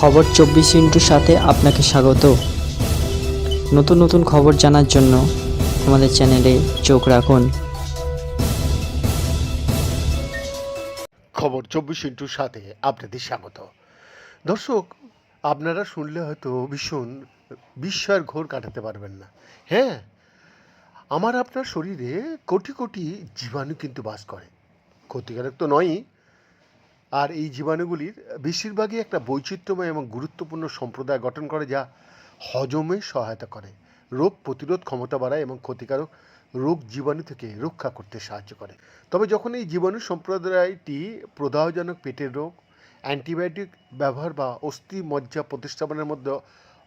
খবর চব্বিশ ইন্টুর সাথে আপনাকে স্বাগত। নতুন নতুন খবর জানার জন্য আমাদের চ্যানেলে চোখ রাখুন। খবর চব্বিশ ইন্টুর সাথে আপনাদের স্বাগত। দর্শক, আপনারা শুনলে হয়তো ভীষণ বিস্ময়ের ঘোর কাটাতে পারবেন না। হ্যাঁ আমার আপনার শরীরে কোটি কোটি জীবাণু কিন্তু বাস করে। ক্ষতিকারক তো নয়ই আর এই জীবাণুগুলির বেশিরভাগই একটা বৈচিত্র্যময় এবং গুরুত্বপূর্ণ সম্প্রদায় গঠন করে, যা হজমে সহায়তা করে, রোগ প্রতিরোধ ক্ষমতা বাড়ায় এবং ক্ষতিকারক রোগ জীবাণু থেকে রক্ষা করতে সাহায্য করে। তবে যখন এই জীবাণু সম্প্রদায়টি প্রদাহজনক পেটের রোগ, অ্যান্টিবায়োটিক ব্যবহার বা অস্থি মজ্জা প্রতিস্থাপনের মধ্যে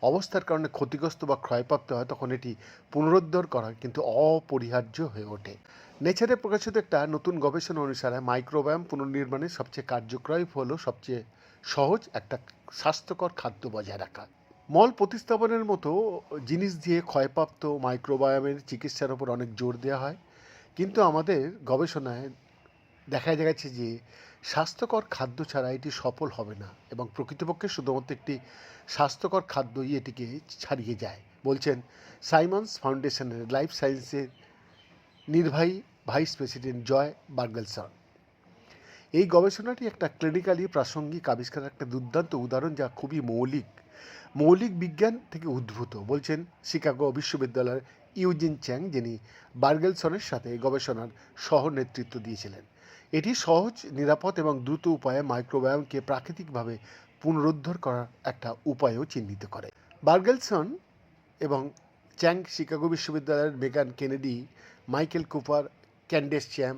অবস্থার কারণে ক্ষতিগ্রস্ত বা ক্ষয়প্রাপ্ত হয়, তখন এটি পুনরুদ্ধার করা কিন্তু অপরিহার্য হয়ে ওঠে। নেচারে প্রকাশিত একটা নতুন গবেষণা অনুসারে মাইক্রোবায়াম পুনর্নির্মাণের সবচেয়ে কার্যকরী হলো সবচেয়ে সহজ একটা স্বাস্থ্যকর খাদ্য বজায় রাখা। মল প্রতিস্থাপনের মতো জিনিস দিয়ে ক্ষয়প্রাপ্ত মাইক্রোবায়ামের চিকিৎসার উপর অনেক জোর দেওয়া হয়। কিন্তু আমাদের গবেষণায় দেখা গেছে যে স্বাস্থ্যকর খাদ্য ছাড়া এটি সফল হবে না এবং প্রকৃতপক্ষে শুধুমাত্র একটি স্বাস্থ্যকর খাদ্যই এটিকে ছাড়িয়ে যায়, বলছেন সাইমন্স ফাউন্ডেশনের লাইফ সায়েন্সের নির্বাহী ভাইস প্রেসিডেন্ট জয় বার্গেলসন। এই গবেষণাটি একটা ক্লিনিক্যালি প্রাসঙ্গিক আবিষ্কারের একটা দুর্দান্ত উদাহরণ যা খুবই মৌলিক। মৌলিক বিজ্ঞান থেকে উদ্ভূত, বলছেন শিকাগো বিশ্ববিদ্যালয়ের ইউজিন চ্যাং, যিনি বার্গেলসনের সাথে গবেষণার সহ নেতৃত্ব দিয়েছিলেন। এটি সহজ, নিরাপদ এবং দ্রুত উপায়ে মাইক্রোবায়ামকে প্রাকৃতিকভাবে পুনরুদ্ধার করার একটা উপায়ও চিহ্নিত করে। বার্গেলসন এবং চ্যাং শিকাগো বিশ্ববিদ্যালয়ের Megan Kennedy, Michael Cooper Candace Cham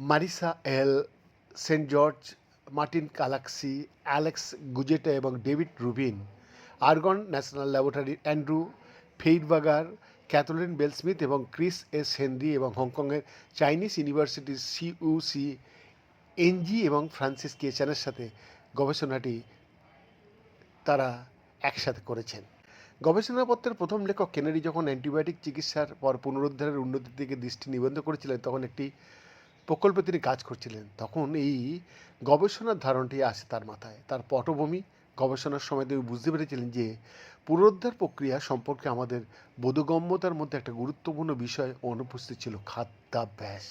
Marissa L Saint George Martin Kalaxi Alex Guzzetta এবং David Rubin Argonne National Laboratory Andrew Feidbager Kathleen Belsmith এবং ক্রিস এস হেনরি এবং হংকংয়ের চাইনিজ ইউনিভার্সিটির সিইউসি এনজি এবং ফ্রান্সিস কেচানের সাথে গবেষণাটি তারা একসাথে করেছেন। গবেষণাপত্রের প্রথম লেখক কেনেডি যখন অ্যান্টিবায়োটিক চিকিৎসার পর পুনরুদ্ধারের উন্নতির দিকে দৃষ্টি নিবন্ধ করেছিলেন, তখন একটি প্রকল্পে তিনি কাজ করছিলেন। তখন এই গবেষণার ধারণটি আসে তার মাথায়। তার পটভূমি গবেষণার সময় তিনি বুঝতে পেরেছিলেন যে, পুনরুদ্ধার প্রক্রিয়া সম্পর্কে আমাদের বোধগম্যতার মধ্যে একটা গুরুত্বপূর্ণ বিষয় অনুপস্থিত ছিল, খাদ্যাভ্যাস।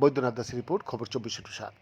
বৈদ্যনাথ দাসের রিপোর্ট, খবর চব্বিশ সাত